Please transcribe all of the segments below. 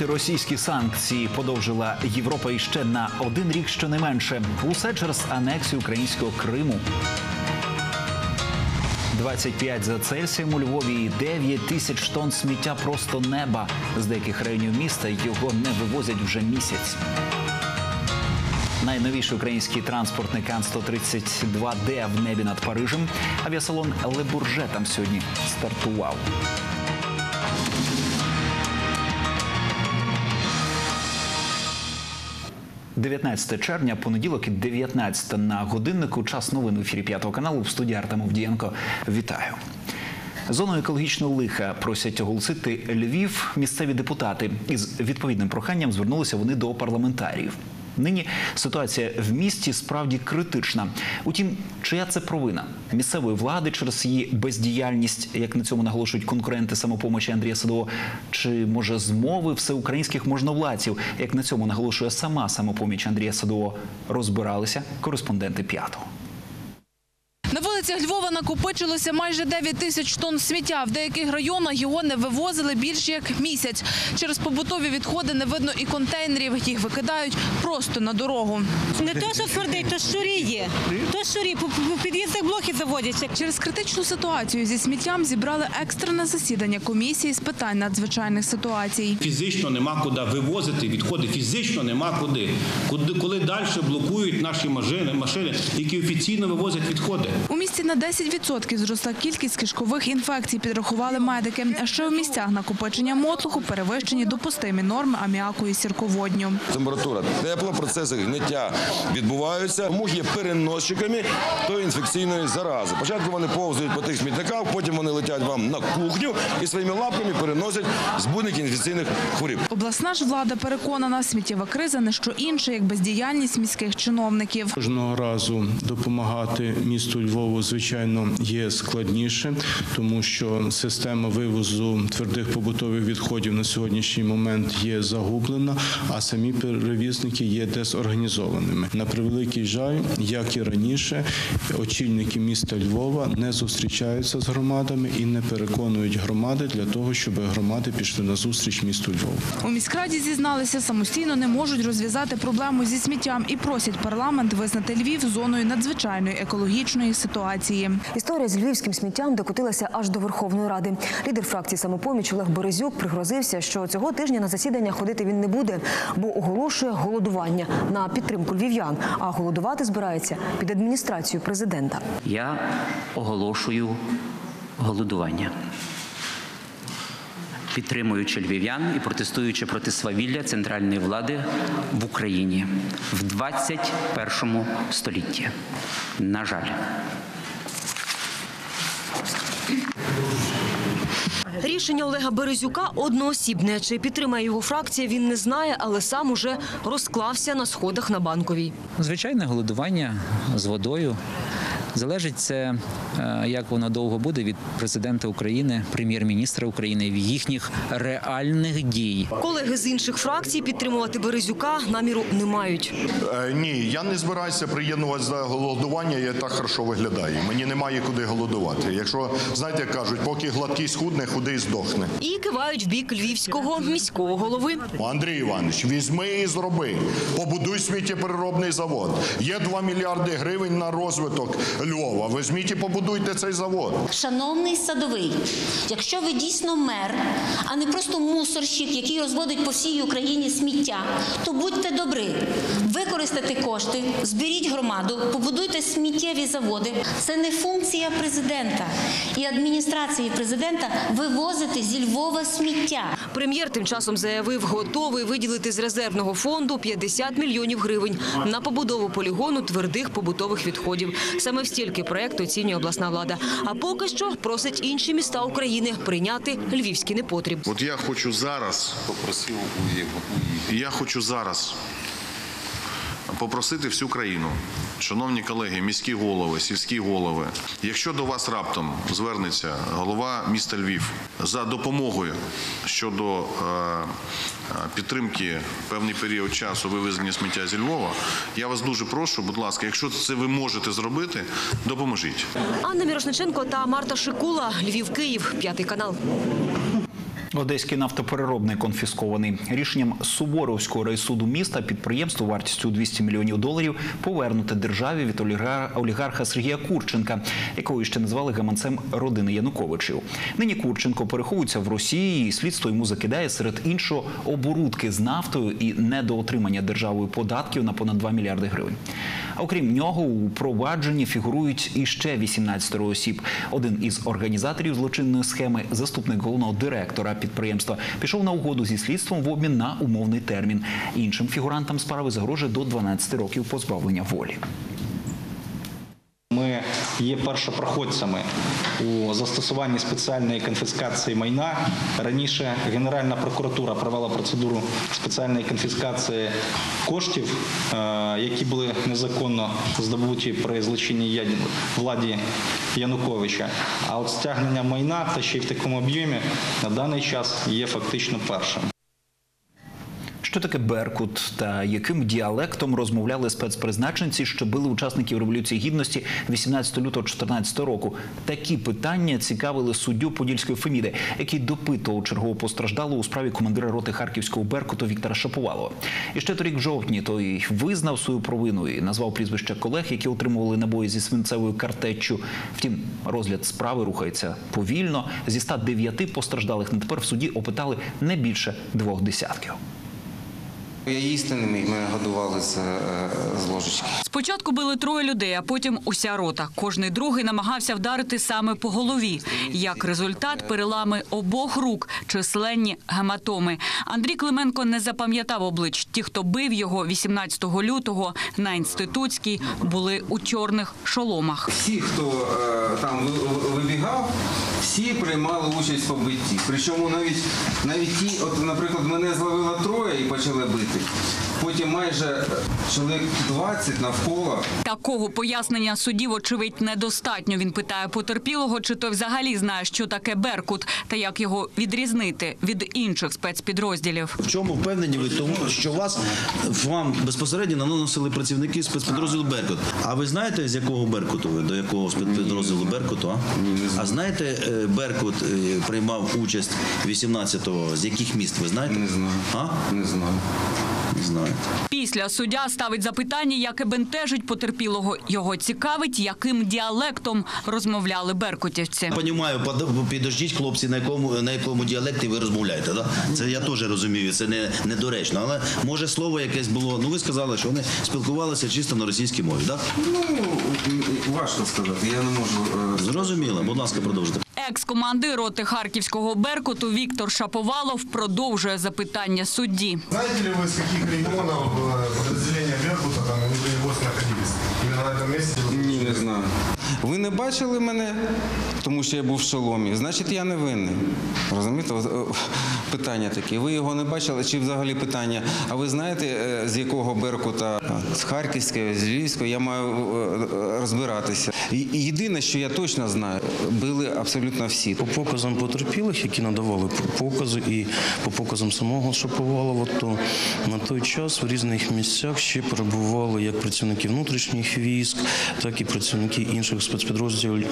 Антиросійські санкції подовжила Європа іще на один рік щонайменше. Усе через анексію українського Криму. 25 за Цельсієм у Львові і 9 тисяч тонн сміття просто неба. З деяких районів міста його не вивозять вже місяць. Найновіший український транспортний Кан-132Д в небі над Парижем. Авіасалон Ле Бурже там сьогодні стартував. – 19 червня, понеділок, і 19 на годиннику. Час новин в ефірі п'ятого каналу в студії Артем Овдієнко. Вітаю. Зону екологічного лиха просять оголосити Львів. Місцеві депутати із відповідним проханням звернулися вони до парламентаріїв. Нині ситуація в місті справді критична. Утім, чия це провина місцевої влади через її бездіяльність, як на цьому наголошують конкуренти самопомочі Андрія Садового, чи може змови всеукраїнських можновладців, як на цьому наголошує сама самопоміч Андрія Садового, розбиралися кореспонденти п'ятого. На вулицях Львова накопичилося майже 9 тисяч тонн сміття. В деяких районах його не вивозили більше як місяць. Через побутові відходи не видно і контейнерів. Їх викидають просто на дорогу. Не то, що твердий, то щурі є. То щурі, по, під'їздах блоки заводяться. Через критичну ситуацію зі сміттям зібрали екстрене засідання комісії з питань надзвичайних ситуацій. Фізично нема куди вивозити відходи, фізично нема куди. Куди коли далі блокують наші машини, машини, які офіційно вивозять відходи. У місті на 10% зросла кількість кишкових інфекцій, підрахували медики. А ще у місцях накопичення мотлуху перевищені допустимі норми аміаку і сірководню. Температура тепла, процеси гниття відбуваються. Мух є переносчиками тої інфекційної зарази. Спочатку вони повзають по тих смітниках, потім вони летять вам на кухню і своїми лапками переносять збудники інфекційних хворіб. Обласна ж влада переконана, сміттєва криза не що інше, як бездіяльність міських чиновників. Кожного разу допомагати місту Львову, звичайно, є складніше, тому що система вивозу твердих побутових відходів на сьогоднішній момент є загублена, а самі перевізники є дезорганізованими. На превеликий жаль, як і раніше, очільники міста Львова не зустрічаються з громадами і не переконують громади для того, щоб громади пішли на зустріч місту Львову. У міськраді зізналися, самостійно не можуть розв'язати проблему зі сміттям і просять парламент визнати Львів зоною надзвичайної екологічної ситуації. Історія з львівським сміттям докотилася аж до Верховної Ради. Лідер фракції самопоміч Олег Березюк пригрозився, що цього тижня на засідання ходити він не буде, бо оголошує голодування на підтримку львів'ян. А голодувати збирається під адміністрацію президента. Я оголошую голодування. Підтримуючи львів'ян і протестуючи проти свавілля центральної влади в Україні в 21 столітті. На жаль. Рішення Олега Березюка одноосібне. Чи підтримає його фракція, він не знає, але сам уже розклався на сходах на банковій. Звичайне голодування з водою. Залежить це, е, як воно довго буде від президента України, прем'єр-міністра України, в їхніх реальних дій. Колеги з інших фракцій підтримувати Березюка наміру не мають. Е, Ні, я не збираюся приєднуватися до голодування, я так хорошо виглядаю. Мені немає куди голодувати. Якщо, знаєте, як кажуть, поки гладкий схудне, худий здохне. І кивають в бік львівського міського голови. Андрій Іванович, візьми і зроби. Побудуй сміттєпереробний завод. Є 2 мільярди гривень на розвиток Львова. Візьміть і побудуйте цей завод. Шановний садовий, якщо ви дійсно мер, а не просто мусорщик, який розводить по всій Україні сміття, то будьте добрі, використайте кошти, зберіть громаду, побудуйте сміттєві заводи. Це не функція президента і адміністрації президента вивозити зі Львова сміття. Прем'єр тим часом заявив, готовий виділити з резервного фонду 50 мільйонів гривень на побудову полігону твердих побутових відходів. Саме в стільки проект оцінює обласна влада. А поки що просить інші міста України прийняти львівський непотріб. От я хочу зараз попросив у Я хочу зараз попросити всю країну, шановні колеги, міські голови, сільські голови. Якщо до вас раптом звернеться голова міста Львів за допомогою щодо е, підтримки певний період часу вивезення сміття зі Львова, я вас дуже прошу, будь ласка, якщо це ви можете зробити, допоможіть. Анна Мірошниченко та Марта Шикула, Львів, Київ, п'ятий канал. Одеський нафтопереробний конфіскований рішенням Суворовського райсуду міста підприємство вартістю 200 мільйонів доларів повернуте державі від оліга- олігарха Сергія Курченка, якого ще назвали гаманцем родини Януковичів. Нині Курченко переховується в Росії, і слідство йому закидає серед іншого оборудки з нафтою і недоотримання державою податків на понад 2 мільярди гривень. А окрім нього, у провадженні фігурують іще 18 осіб. Один із організаторів злочинної схеми, заступник головного директора підприємства, пішов на угоду зі слідством в обмін на умовний термін. Іншим фігурантам справи загрожує до 12 років позбавлення волі. Є першопроходцями у застосуванні спеціальної конфіскації майна. Раніше Генеральна прокуратура провела процедуру спеціальної конфіскації коштів, е, які були незаконно здобуті при злочинній владі Януковича. А от стягнення майна та ще й в такому об'ємі на даний час є фактично першим. Що таке Беркут та яким діалектом розмовляли спецпризначенці, що били учасників революції гідності 18 лютого 2014 року? Такі питання цікавили суддю Подільської Феміди, який допитував чергову постраждалу у справі командира роти харківського Беркуту Віктора Шаповалова. І ще торік в жовтні той визнав свою провину і назвав прізвище колег, які отримували набої зі свинцевою картеччю. Втім, розгляд справи рухається повільно. Зі 109 постраждалих на тепер в суді опитали не більше двох десятків. Я їсти не міг, мене годували з, е, з ложечки. Спочатку били троє людей, а потім уся рота. Кожний другий намагався вдарити саме по голові. Як результат, перелами обох рук, численні гематоми. Андрій Клименко не запам'ятав облич. Ті, хто бив його 18 лютого на інститутській, були у чорних шоломах. Всі, хто е, там ви- ви- вибігав, всі приймали участь в побитті. Причому навіть навіть ті, от, наприклад, мене зловило троє і почали бити. Потім майже е, чоловік 20 навколо Такого пояснення судів, очевидь, недостатньо. Він питає потерпілого, чи той взагалі знає, що таке Беркут та як його відрізнити від інших спецпідрозділів. В чому впевнені ви тому, що вас вам безпосередньо наносили працівники спецпідрозділу Беркут? А ви знаєте, з якого Беркуту ви до якого спецпідрозділу Беркуту? А, а знаєте, е, Беркут е, приймав участь 18-го. З яких міст ви знаєте? не знаю. А? Не знаю. Не знаю. Після суддя ставить запитання, яке бентежить потерпілого. Його цікавить, яким діалектом розмовляли беркутівці. Понімаю, под- підождіть, хлопці, на якому на якому діалекті ви розмовляєте. Да? Це я теж розумію, це не недоречно. Але може слово якесь було. Ну ви сказали, що вони спілкувалися чисто на російській мові, так? Ну, важко сказати, я не можу. е, Зрозуміло, будь ласка, продовжуйте. Екс-командир роти харківського Беркуту Віктор Шаповалов продовжує запитання судді. Знаете ли вы, с каких регионов э, подразделения Беркута там они были вот находились? Именно на этом месте? Ні, не знаю. Ви не бачили мене, Тому що я був в шоломі. Значить, я не винний. Розумієте? Питання таке. Ви його не бачили? Чи взагалі питання? А ви знаєте, е, з якого Беркута? З Харківського, з Львівського, я маю е, розбиратися. Єдине, що я точно знаю, били абсолютно всі. По показам потерпілих, які надавали покази, і по показам самого Шаповалова, то на той час в різних місцях ще перебували як працівники внутрішніх військ, так і працівники інших спецпідрозділів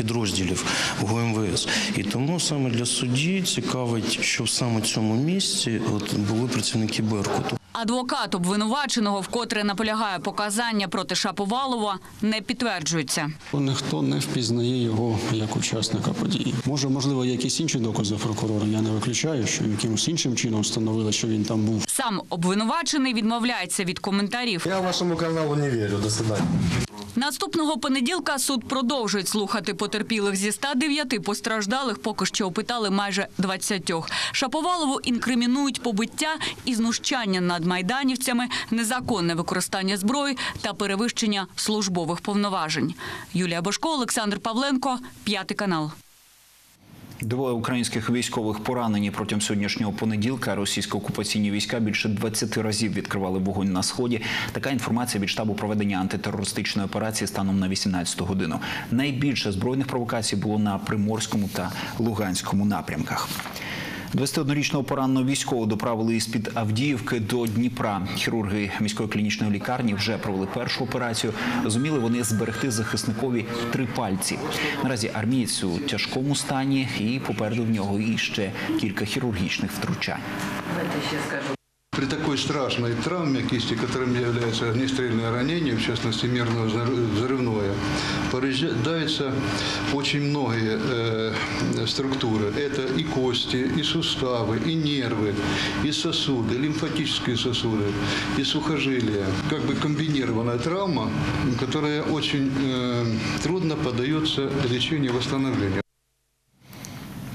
підрозділів ГУМВС. І тому саме для судді цікавить, що в саме цьому місці от були працівники Беркуту. Адвокат обвинуваченого, вкотре наполягає показання проти Шаповалова, не підтверджується. Ніхто не впізнає його як учасника події. Може, можливо, якісь інші докази прокурора. Я не виключаю, що якимось іншим чином встановили, що він там був. Сам обвинувачений відмовляється від коментарів. Я вашему каналу не верю. До свидания. Наступного понеділка суд продовжить слухати потерпілих зі 109 постраждалих. Поки що опитали майже 20. Шаповалову інкримінують побиття і знущання над майданівцями, незаконне використання зброї та перевищення службових повноважень. Юлія Бошко, Олександр Павленко, п'ятий канал. Двоє українських військових поранені протягом сьогоднішнього понеділка. Російсько-окупаційні війська більше 20 разів відкривали вогонь на сході. Така інформація від штабу проведення антитерористичної операції станом на 18 годину. Найбільше збройних провокацій було на приморському та луганському напрямках. 21-річного пораненого військового доправили із під Авдіївки до Дніпра. Хірурги міської клінічної лікарні вже провели першу операцію. Зуміли вони зберегти захисникові три пальці. Наразі армієць у тяжкому стані і попереду в нього і ще кілька хірургічних втручань. При такой страшной травме кисти, которым является огнестрельное ранение, в частности нервно-взрывное, повреждаются очень многие э, структуры. Это и кости, и суставы, и нервы, и сосуды, лимфатические сосуды, и сухожилия. Как бы комбинированная травма, которая очень э, трудно поддается лечению и восстановлению.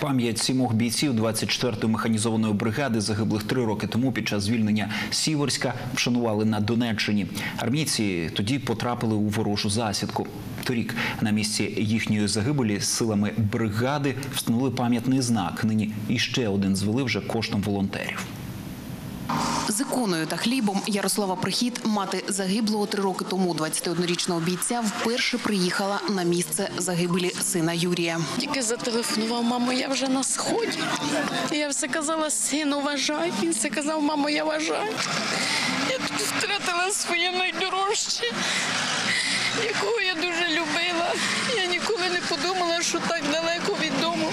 Пам'ять сімох бійців 24-ї механізованої бригади, загиблих три роки тому під час звільнення Сіверська, вшанували на Донеччині. Армійці тоді потрапили у ворожу засідку. Торік на місці їхньої загибелі силами бригади встановили пам'ятний знак. Нині іще один звели вже коштом волонтерів. З іконою та хлібом Ярослава Прихід, мати загиблого три роки тому 21-річного бійця, вперше приїхала на місце загибелі сина Юрія. Тільки зателефонував, мамо, я вже на сході. Я все казала, сину, вважай. Він все казав, мамо, я вважаю. Я тут втратила своє найдорожче, якого я дуже любила. Я ніколи не подумала, що так далеко від дому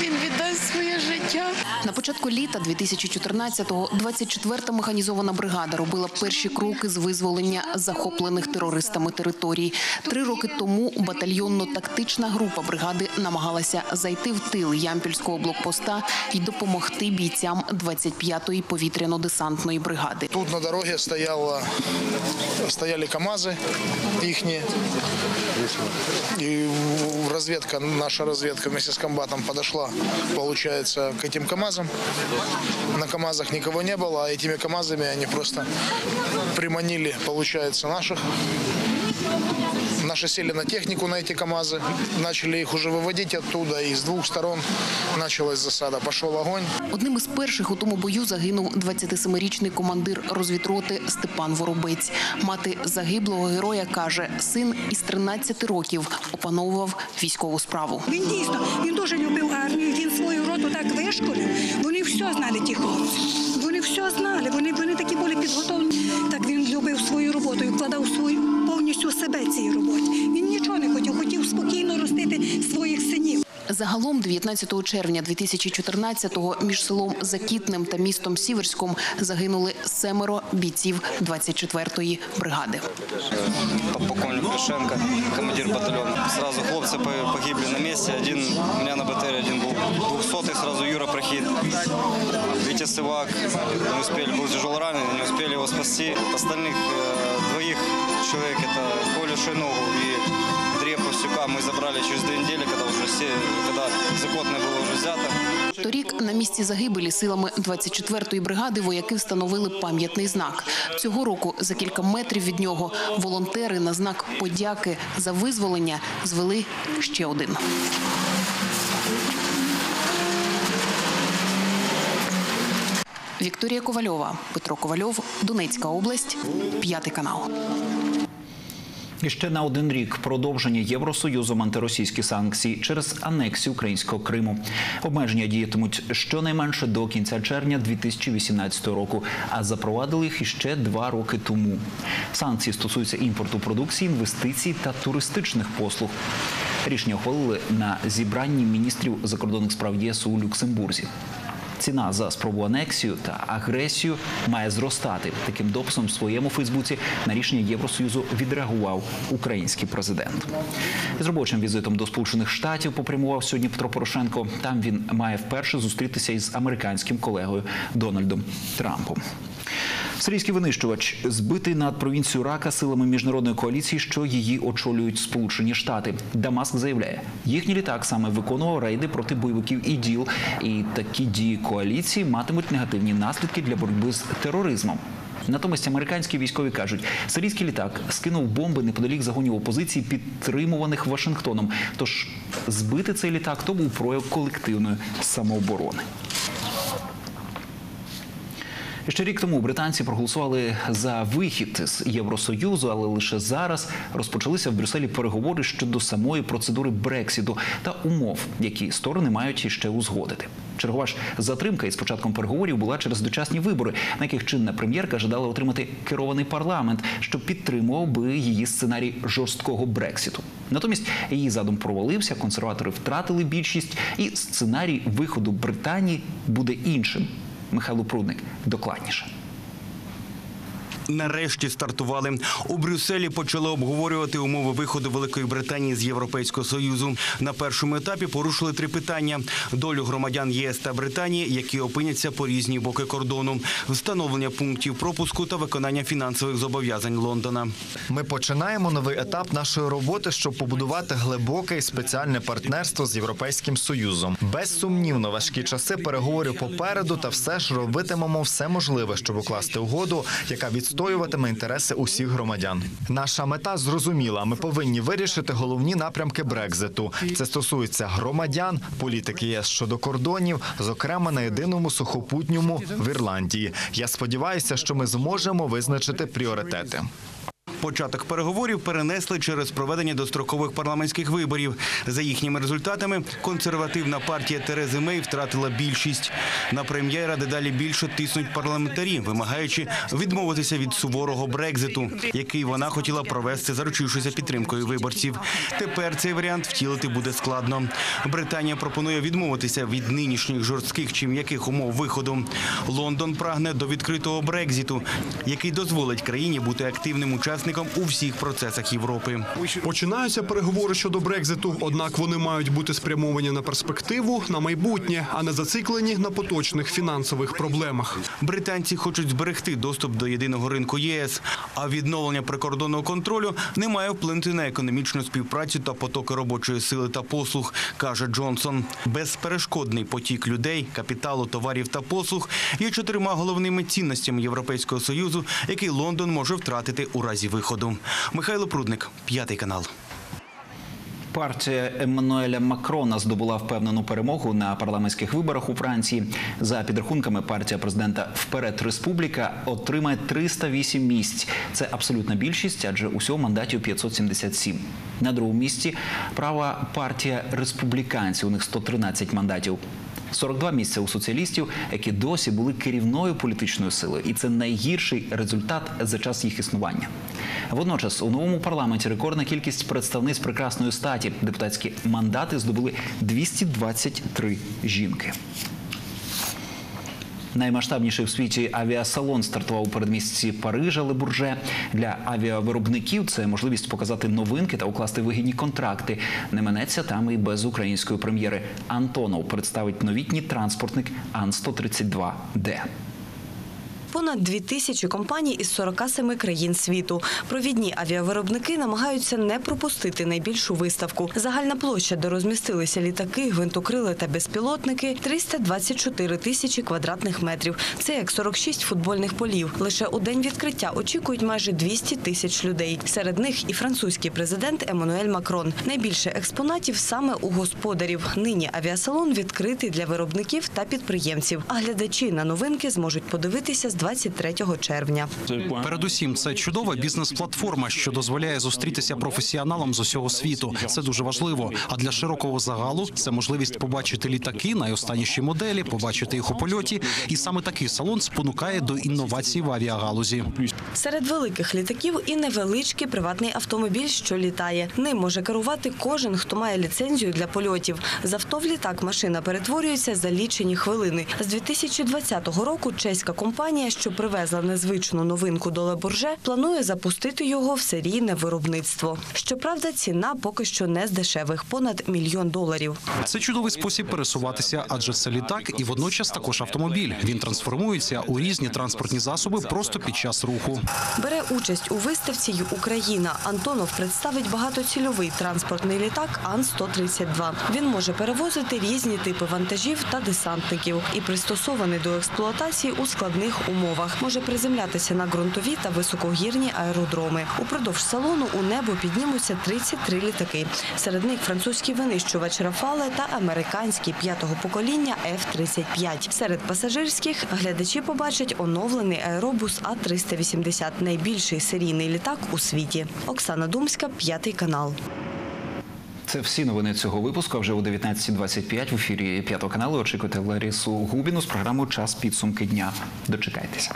він віддасть своє життя. На початку літа 2014-го 24-та механізована бригада робила перші кроки з визволення захоплених терористами територій. Три роки тому батальйонно-тактична група бригади намагалася зайти в тил Ямпільського блокпоста і допомогти бійцям 25-ї повітряно-десантної бригади. Тут на дороге стояла, стояли КАМАЗы ихние. И разведка, наша разведка вместе с комбатом подошла, получается, к этим КАМАЗам. На КАМАЗах никого не было, а этими КАМАЗами они просто приманили, получается, наших. Наши сели на технику на эти КАМАЗы, начали их уже выводить оттуда, и с двух сторон началась засада. Пошел огонь. Одним із перших у тому бою загинув 27-річний командир розвідроти Степан Воробець. Мати загиблого героя каже, син із 13 років опановував військову справу. Він дійсно він дуже любив армію. Він свою роту так вишколив. Вони все знали ті хлопці. Вони все знали. Вони, вони такі були підготовлені. Так він любив свою роботу і вкладав свою повністю себе цій роботі. Він нічого не хотів, хотів спокійно ростити своїх синів. Загалом 19 червня 2014-го між селом Закітним та містом Сіверськом загинули семеро бійців 24-ї бригади. Полковник Лишенко, командир батальона. Сразу хлопцы по- погибли на месте. Один у меня на БТР, один был 200 сразу Юра Прохид. Витя Сывак, не успели, был тяжело раненый, не успели его спасти. Остальных э, двоих человек, это Колю Шойнову и Андрея Павсюка мы забрали через две недели, когда уже все, когда Закотное было уже взято. Торік на місці загибелі силами 24-ї бригади вояки встановили пам'ятний знак. Цього року за кілька метрів від нього волонтери на знак подяки за визволення звели ще один. Вікторія Ковальова, Петро Ковальов, Донецька область, п'ятий канал. І ще на один рік продовження Євросоюзом антиросійські санкції через анексію українського Криму. Обмеження діятимуть щонайменше до кінця червня 2018 року, а запровадили їх іще два роки тому. Санкції стосуються імпорту продукції, інвестицій та туристичних послуг. Рішення ухвалили на зібранні міністрів закордонних справ ЄС у Люксембурзі. Ціна за спробу анексію та агресію має зростати. Таким дописом в своєму Фейсбуці на рішення Євросоюзу відреагував український президент. З робочим візитом до Сполучених Штатів попрямував сьогодні Петро Порошенко. Там він має вперше зустрітися із американським колегою Дональдом Трампом. Сирійський винищувач збитий над провінцією Рака силами міжнародної коаліції, що її очолюють Сполучені Штати. Дамаск заявляє, їхній літак саме виконував рейди проти бойовиків іділ, і такі дії коаліції матимуть негативні наслідки для боротьби з тероризмом. Натомість американські військові кажуть, сирійський літак скинув бомби неподалік загонів опозиції, підтримуваних Вашингтоном. Тож збити цей літак то був прояв колективної самооборони. Ще рік тому британці проголосували за вихід з Євросоюзу, але лише зараз розпочалися в Брюсселі переговори щодо самої процедури Брексіту та умов, які сторони мають іще узгодити. Чергова ж затримка із початком переговорів була через дочасні вибори, на яких чинна прем'єрка жадала отримати керований парламент, що підтримував би її сценарій жорсткого брексіту. Натомість її задум провалився, консерватори втратили більшість, і сценарій виходу Британії буде іншим. Михайло Прудник докладніше. Нарешті стартували у Брюсселі. Почали обговорювати умови виходу Великої Британії з Європейського союзу. На першому етапі порушили три питання: долю громадян ЄС та Британії, які опиняться по різні боки кордону, встановлення пунктів пропуску та виконання фінансових зобов'язань Лондона. Ми починаємо новий етап нашої роботи, щоб побудувати глибоке і спеціальне партнерство з європейським союзом. Безсумнівно, важкі часи переговорів попереду, та все ж робитимемо все можливе, щоб укласти угоду, яка відстоюватиме інтереси усіх громадян. Наша мета зрозуміла. Ми повинні вирішити головні напрямки Брекзиту. Це стосується громадян, політики ЄС щодо кордонів, зокрема на єдиному сухопутньому в Ірландії. Я сподіваюся, що ми зможемо визначити пріоритети. Початок переговорів перенесли через проведення дострокових парламентських виборів. За їхніми результатами консервативна партія Терези Мей втратила більшість. На прем'єра дедалі більше тиснуть парламентарі, вимагаючи відмовитися від суворого брекзиту, який вона хотіла провести, заручившися підтримкою виборців. Тепер цей варіант втілити буде складно. Британія пропонує відмовитися від нинішніх жорстких чи м'яких умов виходу. Лондон прагне до відкритого брекзиту, який дозволить країні бути активним учасником у всіх процесах Європи. Починаються переговори щодо Брекзиту, однак вони мають бути спрямовані на перспективу, на майбутнє, а не зациклені на поточних фінансових проблемах. Британці хочуть зберегти доступ до єдиного ринку ЄС, а відновлення прикордонного контролю не має вплинути на економічну співпрацю та потоки робочої сили та послуг, каже Джонсон. Безперешкодний потік людей, капіталу, товарів та послуг є чотирма головними цінностями Європейського союзу, який Лондон може втратити у разі виходу. Михайло Прудник, п'ятий канал. Партія Еммануеля Макрона здобула впевнену перемогу на парламентських виборах у Франції. За підрахунками партія президента Вперед Республіка отримає 308 місць. Це абсолютна більшість, адже усього мандатів 577. На другому місці права партія республіканців. У них 113 мандатів. 42 місця у соціалістів, які досі були керівною політичною силою, і це найгірший результат за час їх існування. Водночас у новому парламенті рекордна кількість представниць прекрасної статі. Депутатські мандати здобули 223 жінки. Наймасштабніший в світі авіасалон стартував у передмісті Парижа Лебурже. Для авіавиробників це можливість показати новинки та укласти вигідні контракти. Не минеться там і без української прем'єри. Антонов представить новітній транспортник Ан-132Д. Понад дві тисячі компаній із 47 країн світу. Провідні авіавиробники намагаються не пропустити найбільшу виставку. Загальна площа, де розмістилися літаки, гвинтокрили та безпілотники 324 тисячі квадратних метрів. Це як 46 футбольних полів. Лише у день відкриття очікують майже 200 тисяч людей. Серед них і французький президент Еммануель Макрон. Найбільше експонатів саме у господарів. Нині авіасалон відкритий для виробників та підприємців. А глядачі на новинки зможуть подивитися з 23 червня. Передусім, це чудова бізнес-платформа, що дозволяє зустрітися професіоналам з усього світу. Це дуже важливо. А для широкого загалу це можливість побачити літаки, найостанніші моделі, побачити їх у польоті. І саме такий салон спонукає до інновацій в авіагалузі. Серед великих літаків і невеличкий приватний автомобіль, що літає. Ним може керувати кожен, хто має ліцензію для польотів. З авто в літак машина перетворюється за лічені хвилини. З 2020 року чеська компанія, що привезла незвичну новинку до Лебурже, планує запустити його в серійне виробництво. Щоправда, ціна поки що не з дешевих понад мільйон доларів. Це чудовий спосіб пересуватися, адже це літак і водночас також автомобіль. Він трансформується у різні транспортні засоби просто під час руху. Бере участь у виставці Україна. Антонов представить багатоцільовий транспортний літак Ан-132. Він може перевозити різні типи вантажів та десантників і пристосований до експлуатації у складних умовах. Може приземлятися на ґрунтові та високогірні аеродроми. Упродовж салону у небо піднімуться 33 літаки. Серед них французький винищувач Рафале та американський п'ятого покоління F-35. Серед пасажирських глядачі побачать оновлений аеробус А-380 – найбільший серійний літак у світі. Оксана Думська, п'ятий канал. Це всі новини цього випуску. А вже о 19.25 в ефірі п'ятого каналу очікуйте Ларісу Губіну з програмою Час підсумки дня. Дочекайтеся.